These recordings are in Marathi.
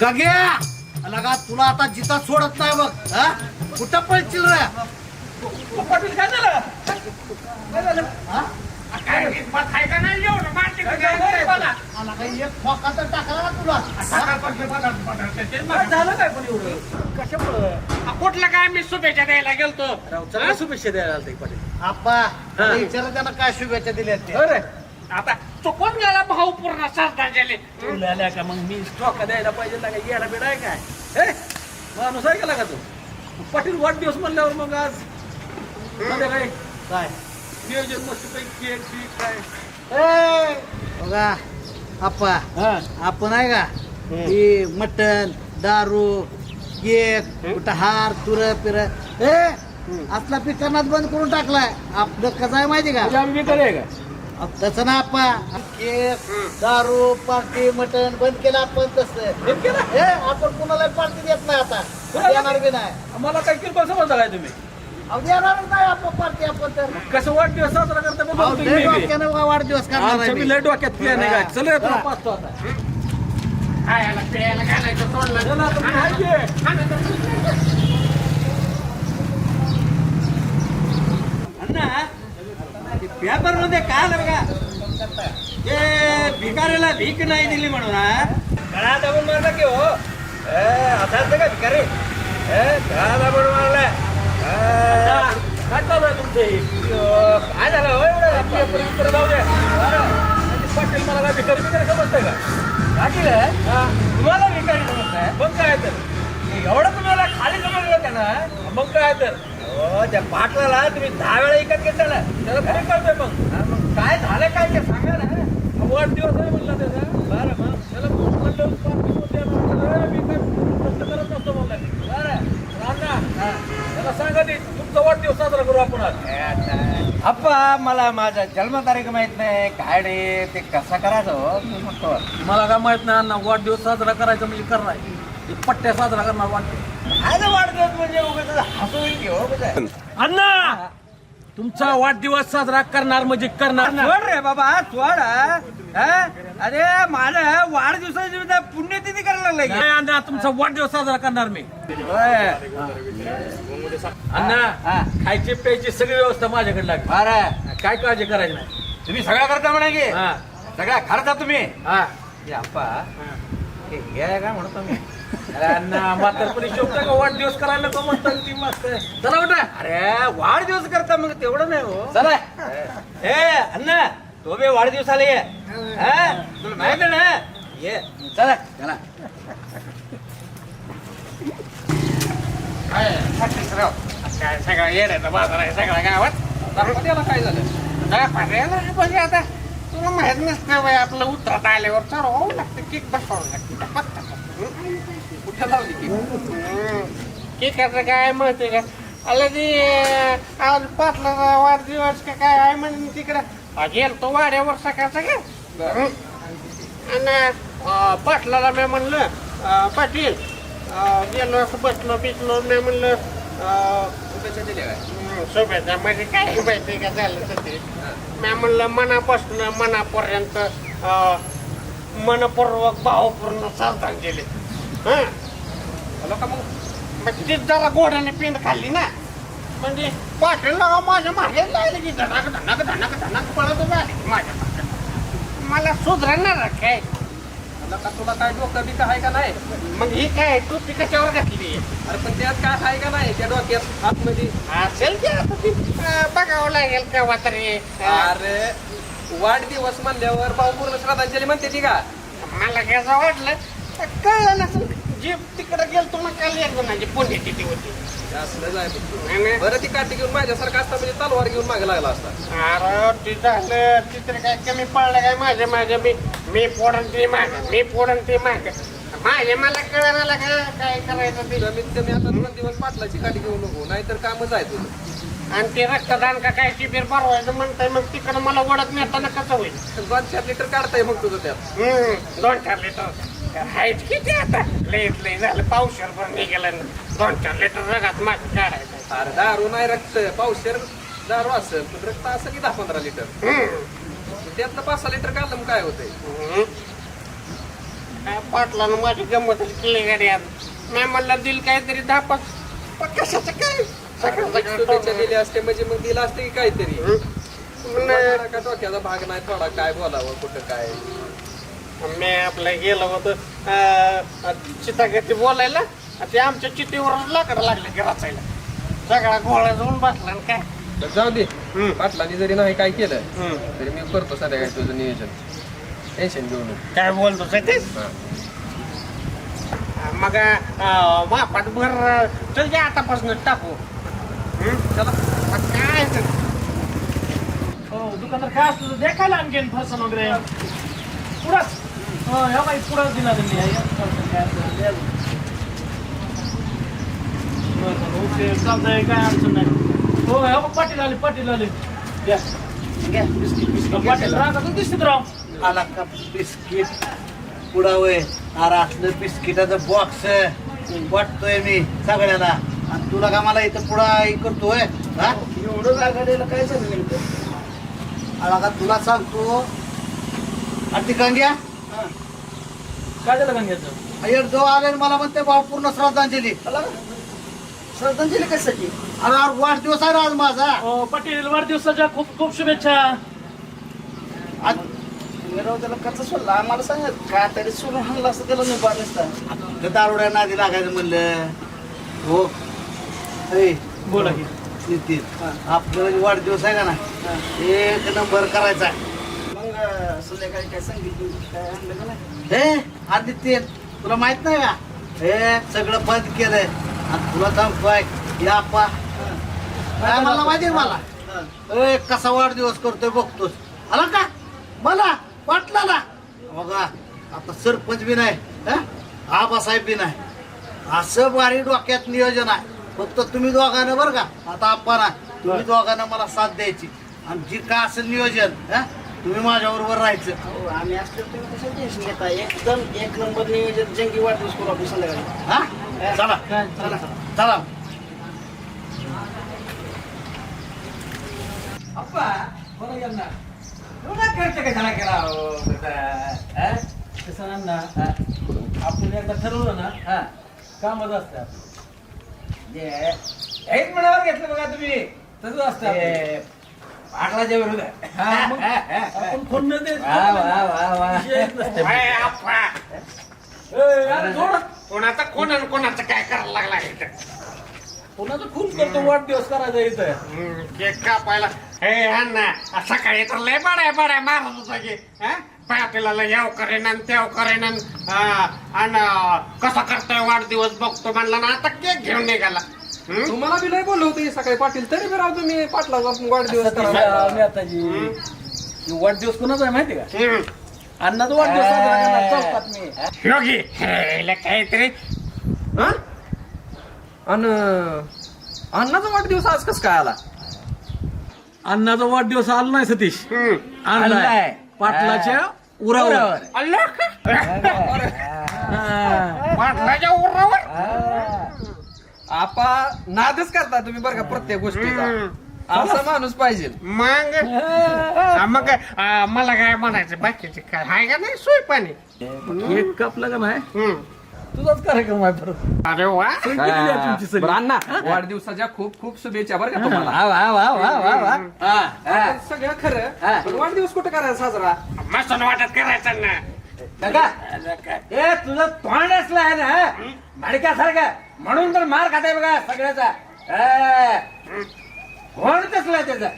गग्या लगा तुला आता जिता सोडत नाही बघ हा? कुठं पळशील रे? पाटील काय झालं? झालं? हा? का का एक तर टाकला ना तुला हा? झालं काय पण एवढं? कशामुळं कुठलं काय? मी शुभेच्छा द्यायला गेलतो. चांगल्या शुभेच्छा द्यायला आलते पाटील आप्पा विचार त्यांना काय शुभेच्छा दिल्या ते. आता चुकून गेला भाऊ पूर्ण श्रद्धांजली तुला का? मग मी स्टॉक द्यायला पाहिजे ना काय? येडा बिडा आहे काय? हे? माणूस आहे का का तू? पाटील वाढदिवस म्हणल्यावर मग आज? संध्याकाळी काय? नियोजन मस्त पैकी केक बीक काय? ए, बघा आप्पा हा. आपण आहे का? ही मटन दारू केक कुठं हार तुर पिर. ए! असला पिकांना बंद करून टाकलाय. आपलं कसं आहे माहिती का? म्हणजे आम्ही बेकार आहे का? तसं ना आप्पा केक दारू पार्टी मटन बंद केलं आपण तसं. हे केलं? हे आपण कुणाला पार्टी देत नाही आता. देणार बी नाही. मला काय किरकोळ समजता काय तुम्ही? अहो, देणारच नाही आपण पार्टी आपण तर. कसं वाढदिवस साजरा करता बघा अहो, तुम्ही लय बी. डोक्यानं बघा वाढदिवस करणार आमच्या आहे बी मी. लय डोक्यात प्लॅन आहे काय? चल रे तुला हा. पाचतो आता. खायला प्यायला घालायचं तोंडला. चला आता मी हाय की. अण्णा पेपरमध्ये काय आलं बघा? ते भिकारीला भीक नाही दिली म्हणून? गळा दाबून मारला की हो. ए, असा असतं का भिकारी? ए, गळा दाबून मारला. काय चालू आहे तुमचं काय झालं? हो एवढं जाऊ द्या पाटील मला भिकारी भिकारी समजतंय का? पाटील. तुम्हाला भिकारी समजताय? मग काय तर? एवढं तुम्हाला खाली समजलं त्यानं मग काय तर? हो त्या पाटलाला तुम्ही दहा वेळा इकत घेतला. त्याला खरी कळतोय मग. मग काय झालं काय ते सांगा ना. वाढदिवस आहे म्हणलं त्याचा. बरं मग. त्याला म्हणलं पार्टी कोण देणार? म्हणलं, मी काय प्रश्न करत नसतो म्हणलं. बरं रामना त्याला सांगा ते. तुमचा वाढदिवस साजरा करू आपण आज. अप्पा मला माझा जन्मतारीख माहीत नाही. काय रे ते कसा करायचं हो? मी म्हणतो. मला काय माहीत नाही अण्णा. वाढदिवस साजरा करायचा म्हणजे करणार. हे पट्ट्या साजरा करणार वाटते म्हणजे हो अण्णा! तुमचा वाढदिवस साजरा करणार म्हणजे करणार सोड रे बाबा सोड हा. अरे माझा वाढदिवसाची पुण्यतिथी करायला लागलाय की. नाही अण्णा तुमचा वाढदिवस साजरा करणार मी. होय. अण्णा हा. खायची प्यायची सगळी व्यवस्था माझ्याकडे लागली. बरं. काय काळजी करायची नाही. तुम्ही सगळा करता म्हणा की? हा. सगळा खर्चा तुम्ही? हा. हे अप्पा हे. हे आहे का म्हणतो मी? अरे म्हातारपणी शोभता का? वाढदिवस करायला का म्हणतात ती मस्त चला उठा. अरे वाढदिवस करता मग तेवढं नाही हो. चला. ए अण्णा तो बी वाढदिवसाला ये. हा? तुला माहिती आहे ना. ये. चला. चला. बाजार आहे सगळ्या गावात? त्याला काय झालं? काय पर्यायला आता. तुला माहीत नसतं आपलं उतरत आल्यावर चढवावं लागतं केक बसवावं लागतं. कुठे लावली की केकाचं काय माहिती का? आलं ते आज पाटला वाढदिवस का काय आहे म्हणून तिकडं. गेल तो वाड्यावर सकाळचा का? आणि पाटलाला मी म्हणलं पाटील गेलो असं बसलो बिसलो मी म्हणलं शुभेच्छा शुभेच्छा. म्हणजे काय माहिती का झालं तर ते? मी म्हणलं मनापासून मनापर्यंत मनपूर्वक भावपूर्ण श्रद्धांजली. हां. आलो का मग? मग ती जरा गोड्याने पिंड खाल्ली ना. म्हणजे पाटील लावा माझ्या मागे लागले की धनाक धनाक धनाक धनाक पळत झाले की माझ्या मागे. मला सुधरणार काय? आला का तुला काय डोकं बिकं आहे का नाही? मग ही काय टोपी कशावर घातली? अरे पण त्यात काय आहे का नाही? त्या डोक्यात आतमध्ये. असेल की आता ती अं, बघावं लागेल केव्हा तरी. अरे वाढदिवस म्हणल्यावर भाऊपूर्ण श्रद्धांजली म्हणते ती का? मला कसं वाटलं कळलं नसेल जी तिकडे गेलतो ना काल एक जणांची पुण्यतिथी होती. असलं बघ. नाही, नाही. बरं ती काठी घेऊन माझ्यासारखा असता म्हणजे तलवार घेऊन मागे लागला असता. अरे ते झालं तिथे काय कमी पडलं काय? माझ्या माझ्या मी मी पोडन ते माग मी पोडन ते माग. माझ्या मला कळणार काय काय करायचं ते? कमीत कमी आता दोन दिवस पाटलाची काठी घेऊ नको नाहीतर कामच आहे तुझं. आणि ते रक्तदान का काय शिबिर भरवायचं म्हणताय मग तिकडं मला ओढत नेताना कसं होईल? दोन चार लिटर काढताय मग तुझं त्यात. हम्म, दोन चार लिटर. आहेत किती आता? लईत लई झालं पावशेर पण निघालं दोन चार लिटर रगात माझं काढायचं. अरे दारू नाही रक्त. पावशेर दारू असेल पण रक्त असं की दहा पंधरा लिटर? हम्म, त्यातलं पाच सहा लिटर काढलं मग काय होतंय? हम्म. काय पाटलानं माझी गंमत केली गाडी आज. मी म्हणलं दिल काहीतरी दहा पाच. पण कशाचं काय? सगळं शुभेच्छा दिल्या असते म्हणजे मग दिला असते की काहीतरी? म्हणलं, का डोक्याचा भाग नाही थोडा काय बोलावं कुठं काय? मी आपलं गेलो होतो चितागती बोलायला. ते आमच्या चिठ्ठीवरच लाकडं लागले की रचायला. सगळा गोळा जाऊन बसला आणि काय? तर जाऊ दे. हम्म. पाटलांनी जरी नाही काय केलं हम्म. तरी मी करतो संध्याकाळी तुझं नियोजन. टेन्शन घेऊ नको. काय बोलतो हा. मग अं, भर चल जे आतापासून टाकू. हं? चला. काय ते? हो दुकानदार काय असतं? देखायला आणखीन फसन वगैरे पुढंच हो ह्या बाई पुढंच दिला ते ओके चालतंय काय अडचण नाही हो ह्या बघ, पाटील आले पाटील आले द्या घ्या, बिस्किट बिस्किट पाटील राहतात दिसत राव आला का बिस्किट? पुढा वय अरे असलं बिस्किटाचं बॉक्स वाटतोय मी सगळ्याला। आणि तुला का मला इथं पुढा हे करतोय? हा? एवढं जागा काय सांगितलं आला का तुला सांगतो? आणि ती गंग्या? काय झालं जो आले मला म्हणते पूर्ण श्रद्धांजली. श्रद्धांजली कशासाठी अरे वाढदिवस आहे आज माझा. पाटील वाढदिवसाच्या खूप खूप शुभेच्छा. आज राव त्याला सोडला? आम्हाला सांगत का तरी सोडून हाणला असतं त्याला निभा नसता ते दारुड्या नादी लागायचं म्हणलं. हो. ऐ, बोला की. नितीन आपलं वाढदिवस आहे का ना एक नंबर करायचा आहे. संध्याकाळी काय सांगितलं का हे आदित्य तुला माहीत नाही का? हे सगळं बंद केलंय. आणि तुला सांगतोय या काय मला माहिती मला? ए कसा वाढदिवस करतोय बघतोस. आला का? मला? वाटला बघा आता सरपंच बी नाही हं? आबासाहेब बी नाही. असं भारी डोक्यात नियोजन आहे. फक्त तुम्ही दोघांना बरं का? आता आप्पा ना तुम्ही दोघांना मला साथ द्यायची. आणि जी काय असेल नियोजन हं? तुम्ही माझ्या बरोबर राहायचं. हो आम्ही असलो तुम्ही टेन्शन घेता एकदम एक नंबर नियोजन जंगी वाढदिवस करू आपण संध्याकाळी. हा? चला. काय? चला चला. अप्पा बरं गेलं ना एवढा खर्च कशाला केला हो? बेटा? कसं अण्णा आपण एकदा ठरवलं ना हा. कामच असतात. एक मनावर घेतलं बघा तुम्ही. तसंच असतं आपलं. पाटलाच्या हा, आपण फोन न देत. कोणाचं कोण आणि कोणाचं काय करायला लागला इथं? कोणाचं खूप करतो वाढदिवस करायचा इथं. केक कापायला. हे अण्णा सकाळी तर लय बडाय बडाय मारत होता की हं? पाटीला याव करेन आणि त्याव करेन आणि अं, आणि कसा करतोय वाढदिवस बघतो म्हणला ना आता केक घेऊन निघाला? तुम्हाला बी लय बोललो होतं सकाळी पाटील तरी बी राव तुम्ही पाटलाचा वाढदिवस करा नेताजी वाढदिवस कोणाचा आहे माहिती का. अण्णाचा वाढदिवस साजरा करणार चौकात मी योगी हे, लै काहीतरी? अन अण्णाचा वाढदिवस आज कस काय आला अण्णाचा वाढदिवस आला नाही सतीश हं. आणलाय. पाटलाच्या. उरावर हा. पाटलाच्या उरावर आपा नादच करता तुम्ही बरं का प्रत्येक गोष्टीचा. असा माणूस पाहिजे. मग? हा, मग मला काय म्हणायचं? बाकीचे काय? हाय का नाही? सोय पाणी. केक कापला का नाही हं. तुझाच कार्यक्रम आहे परत अरे वा. सगळी केली आहे तुमची सगळी. बरं, अण्णा वाढदिवसाच्या खूप खूप शुभेच्छा बरं का तुम्हाला. वा वा वा वा वा हा, हा. सगळं खरं. पण वाढदिवस कुठं करायचा साजरा? मसन वाटत करायचं ना. नका ए तुझं तोंड असलं आहे ना मडक्यासारखं म्हणून तर मार खाते बघा सगळ्याचा. हा. तोंड कसलं आहे त्याचं?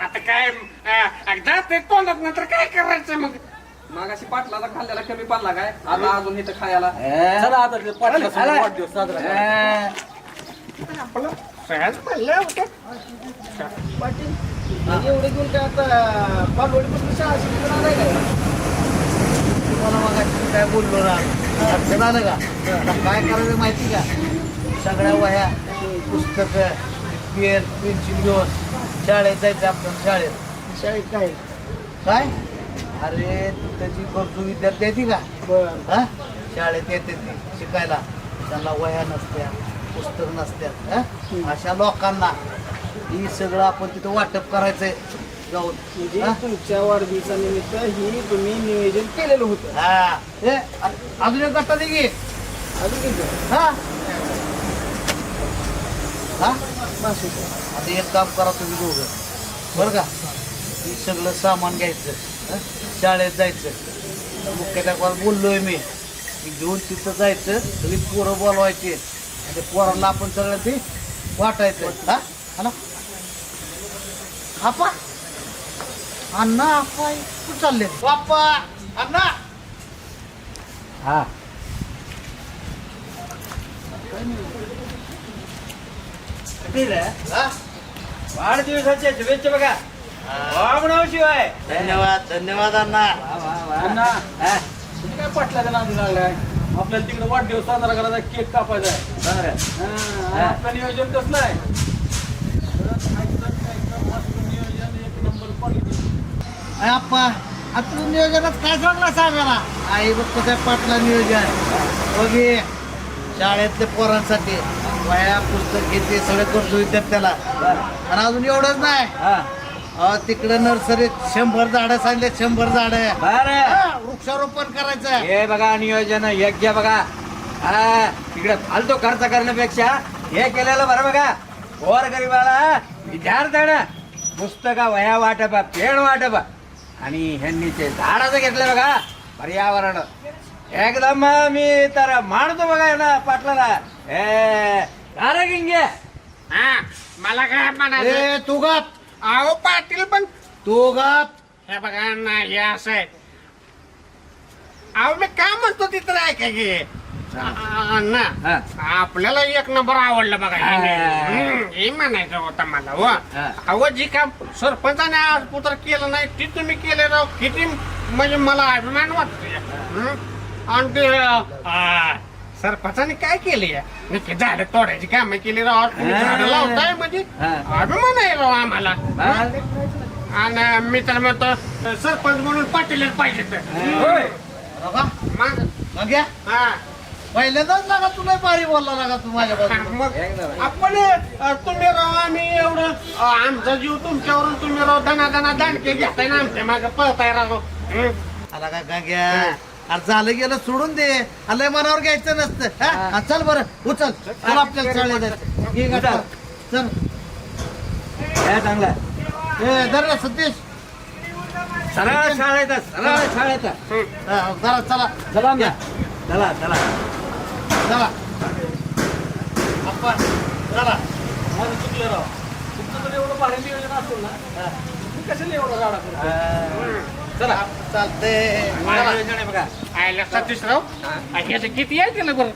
आता काय अं, एकदा ते तोंडात नंतर काय करायचं मग? मग अशी पाटलाला खाल्ल्याला कमी पडला काय? आता अजून इथं खायला. चला आता ते पाटलाचा चला. वाढदिवस साजरा करा. हा. आपलं सहज म्हणलं होतं. पाटील एवढे घेऊन काय आता पालवडीपासून शाळा शिकून आलाय काय? तुम्हाला मग मी काय बोललो ना? लक्षात आलं का? काय करायचं माहिती का? सगळ्या वह्या पुस्तकं पेन पेन्सिल घेऊन शाळेत जायचं आपण शाळेत. शाळेत काय? काय? अरे जी गरजू विद्यार्थी आहे ती का? बर. हा? शाळेत येते ती शिकायला. त्यांना वह्या नसत्या पुस्तक नसत्यात हा? अशा लोकांना ही सगळं आपण तिथं वाटप करायचंय. जाऊन. म्हणजे हा? तुमच्या वाढदिवसानिमित्त ही तुम्ही नियोजन केलेलं होतं. हा. अ- अजून एक दे की. अजून किती? हा? हा. आता एक काम करा तुम्ही दोघं. बरं का? हे सगळं सामान घ्यायचं. हं? शाळेत जायचं. मुख्याध्यापकाला बोललोय मी. घेऊन तिथं जायचं. सगळी पोरं बोलवायची. आणि पोरांना आपण सगळं ते वाटायचं. हा? हा ना? आपा अण्णा आपा कुठं चालले? बाप्पा अण्णा! हा. हा? वाढदिवसाच्या शुभेच्छा बघा. वामनाव शिवाय. धन्यवाद धन्यवाद अण्णा. अण्णा. तुम्ही काय पाटलाच्या नादी लागलाय आपल्याला तिकडे वाढदिवस साजरा करायचा केक कापायचा आहे. आपलं नियोजन कसलं आहे तर खायचं, प्यायचं, मस्त नियोजन एक नंबर क्वालिटी अरे अप्पा आता नियोजनात काय सांगला सांगायला आई बघ कसं पाटला नियोजन. बघे शाळेतले पोरांसाठी वया पुस्तक घेते सगळे करतो विद्यार्थ्याला आणि अजून एवढंच नाही. हा, अहो, तिकडे नर्सरीत शंभर झाडं सांगले शंभर झाडं. बरं. वृक्षारोपण करायचं. हे बघा नियोजन योग्य बघा. हा तिकडे फालतू खर्च करण्यापेक्षा हे केलेलं बरं बघा. गोर गरीबाला विद्यार्थ्यानं पुस्तका वया वाटप पेन वाटप. आणि ह्यांनी ते झाडाचं घेतलं बघा पर्यावरण. एकदम मी तर मानतो बघा ना पाटलाला. ए अरे गिंगे हा मला काय म्हणायचं ए तू गाप. अहो पाटील पण तू गाप. हे बघा ना हे असं आहे. अहो मी काय म्हणतो तिथं ऐका की? आपल्याला एक नंबर आवडलं बघा. हे. म्हणायचं होतं मला व हा. अहो जी काम सरपंचाने आज पुत्र केलं नाही ती तुम्ही केले राव किती म्हणजे मला अभिमान वाटतो आणि ते आ, सरपंचाने काय केले नक्की झाडं तोडायची कामं केली राव आज तुम्ही झाडं. लावताय म्हणजे हा. अभिमान आहे राव आम्हाला. आणि मी तर म्हणतो सरपंच म्हणून पाटीलच पाहिजे तर होय. बघा मग मग या. हा. पहिल्यांदाच लागा तुला भारी बोलला लागा तू माझ्या बाजूला मग. आपण अ, तुम्ही राव आम्ही एवढं अ, आमचा जीव तुमच्यावरून तुम्ही राव दना दना दांडके घेताय ना आमच्या मागे पळताय राव हं. आला का गांग्या? अरे झालं गेलं सोडून दे. आलंय मनावर घ्यायचं नसतं. हा? हा, चल बरं उचल. चल आपल्याला चाळले जायचं. चल हे चांगलं. ए धर रे सतीश सरळ शाळेत सरळ शाळेत हा, चला चला. चला ना चला चला चला आपण चला माझं चुकलं राव. तुमचं जर एवढं भारी नियोजन असेल ना? तुम्ही कशाला एवढं राडा करता चला. चालतंय. बघा? आयला सतीश राव. किती आहे त्याला बरं.